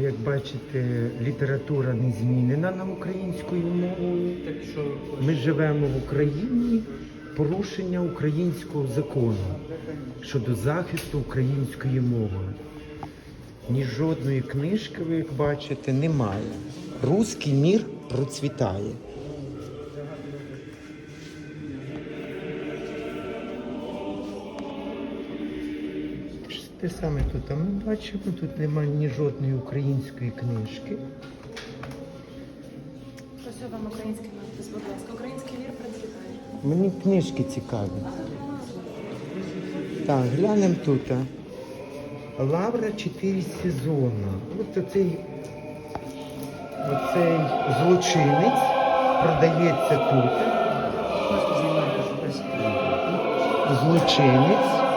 Як бачите, література не змінена на українською мовою. Ми живемо в Україні порушення українського закону щодо захисту української мови. Ні жодної книжки, ви як бачите, немає. Руський мір процвітає. Те саме тут а ми бачимо, тут немає ні жодної української книжки. Ось вам український надпис, будь ласка. Український вір процвітає. Мені книжки цікаві. Так, глянемо тут. а. Лавра 4 сезони. От оцей, оцей злочинець продається тут. Злочинець